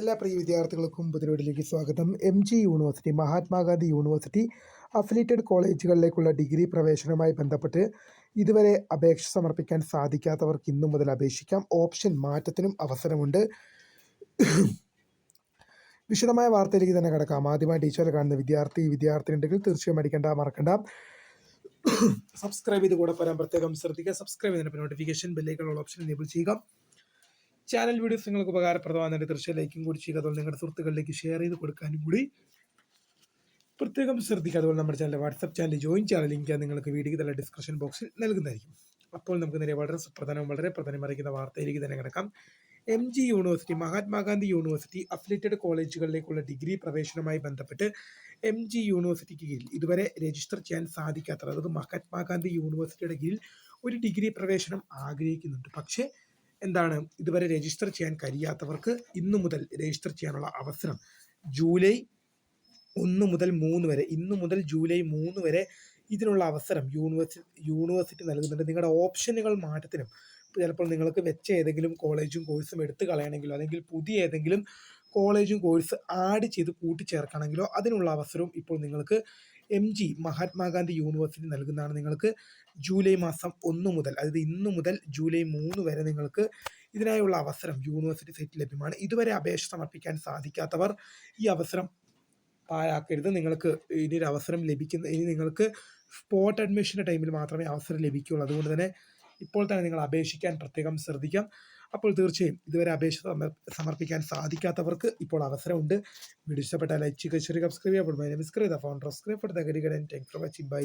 എല്ലാ പ്രിയ വിദ്യാർത്ഥികൾക്കും പുതിരോടിലേക്ക് സ്വാഗതം. M. G. University Mahatma Gandhi university affiliated കോളേജുകളിലേക്കുള്ള degree പ്രവേശനവുമായി ബന്ധപ്പെട്ട് ഇതുവരെ അപേക്ഷ സമർപ്പിക്കാൻ സാധിക്കാത്തവർക്ക് ഇന്നു മുതൽ അപേക്ഷിക്കാം. ഓപ്ഷൻ മാറ്റത്തിനും അവസരമുണ്ട്. വിശദമായ വാർത്തയിലേക്ക് തന്നെ കിടക്കാം. ആദ്യമായി ടീച്ചർ കാണുന്ന വിദ്യാർത്ഥി വിദ്യാർത്ഥി ഉണ്ടെങ്കിൽ തീർച്ചയായും അടിക്കേണ്ട മറക്കണ്ട. സബ്സ്ക്രൈബ് ചെയ്ത് കൂടെ പറയാൻ പ്രത്യേകം ശ്രദ്ധിക്കുക. സബ്സ്ക്രൈബ് ചെയ്തതിന് നോട്ടിഫിക്കേഷൻ ബില്ലേക്കുള്ള ഓപ്ഷൻ എനേബിൾ ചെയ്യുക. ചാനൽ വീഡിയോസ് നിങ്ങൾക്ക് ഉപകാരപ്രദമാകുന്നതിന് തീർച്ചയായും ലൈക്കും കൂടി ചെയ്യുക. അതുപോലെ നിങ്ങളുടെ സുഹൃത്തുക്കളിലേക്ക് ഷെയർ ചെയ്ത് കൊടുക്കാനും കൂടി പ്രത്യേകം ശ്രദ്ധിക്കുക. അതുപോലെ നമ്മുടെ ചാനൽ വാട്സപ്പ് ചാനൽ ജോയിൻ ചെയ്യാൻ ലിങ്ക് നിങ്ങൾക്ക് വീഡിയോ തന്നെ ഡിസ്ക്രിപ്ഷൻ ബോക്സിൽ നൽകുന്നതായിരിക്കും. അപ്പോൾ നമുക്ക് നേരെ വളരെ സുപ്രധാനവും വളരെ പ്രധാനമറിയിക്കുന്ന വാർത്തയിലേക്ക് തന്നെ കിടക്കാം. M G university Mahatma Gandhi university affiliated കോളേജുകളിലേക്കുള്ള degree പ്രവേശനവുമായി ബന്ധപ്പെട്ട് എം ജി യൂണിവേഴ്സിറ്റിക്ക് കീഴിൽ ഇതുവരെ രജിസ്റ്റർ ചെയ്യാൻ സാധിക്കാത്തത് അതായത് മഹാത്മാഗാന്ധി യൂണിവേഴ്സിറ്റിയുടെ കീഴിൽ ഒരു ഡിഗ്രി പ്രവേശനം ആഗ്രഹിക്കുന്നുണ്ട്. പക്ഷേ എന്താണ്? ഇതുവരെ രജിസ്റ്റർ ചെയ്യാൻ കഴിയാത്തവർക്ക് ഇന്നു മുതൽ രജിസ്റ്റർ ചെയ്യാനുള്ള അവസരം ജൂലൈ ഒന്ന് മുതൽ മൂന്ന് വരെ. ഇന്നു മുതൽ ജൂലൈ മൂന്ന് വരെ ഇതിനുള്ള അവസരം യൂണിവേഴ്സിറ്റി യൂണിവേഴ്സിറ്റി നൽകുന്നുണ്ട്. നിങ്ങളുടെ ഓപ്ഷനുകൾ മാറ്റത്തിനും ചിലപ്പോൾ നിങ്ങൾക്ക് വെച്ച ഏതെങ്കിലും കോളേജും കോഴ്സും എടുത്തു കളയണമെങ്കിലോ അല്ലെങ്കിൽ പുതിയ ഏതെങ്കിലും കോളേജും കോഴ്സ് ആഡ് ചെയ്ത് കൂട്ടിച്ചേർക്കണമെങ്കിലോ അതിനുള്ള അവസരവും ഇപ്പോൾ നിങ്ങൾക്ക് എം ജി മഹാത്മാഗാന്ധി യൂണിവേഴ്സിറ്റി നൽകുന്നതാണ്. നിങ്ങൾക്ക് ജൂലൈ മാസം ഒന്ന് മുതൽ അതായത് ഇന്ന് മുതൽ ജൂലൈ മൂന്ന് വരെ നിങ്ങൾക്ക് ഇതിനായുള്ള അവസരം യൂണിവേഴ്സിറ്റി സൈറ്റിൽ ലഭ്യമാണ്. ഇതുവരെ അപേക്ഷ സമർപ്പിക്കാൻ സാധിക്കാത്തവർ ഈ അവസരം പാഴാക്കരുത്. നിങ്ങൾക്ക് ഇനി ഒരു അവസരം ലഭിക്കുന്ന ഇനി നിങ്ങൾക്ക് സ്പോട്ട് അഡ്മിഷന്റെ ടൈമിൽ മാത്രമേ അവസരം ലഭിക്കുകയുള്ളൂ. അതുകൊണ്ട് തന്നെ ഇപ്പോൾ തന്നെ നിങ്ങൾ അപേക്ഷിക്കാൻ പ്രത്യേകം ശ്രദ്ധിക്കാം. അപ്പോൾ തീർച്ചയായും ഇതുവരെ അപേക്ഷ സമർപ്പിക്കാൻ സാധിക്കാത്തവർക്ക് ഇപ്പോൾ അവസരമുണ്ട്. വീഡിയോ ഇഷ്ടപ്പെട്ടാൽ ലൈക്ക് ചെയ്യുക ചെറിയ സബ്സ്ക്രൈബ് ചെയ്യുക. My name is for the for watching bye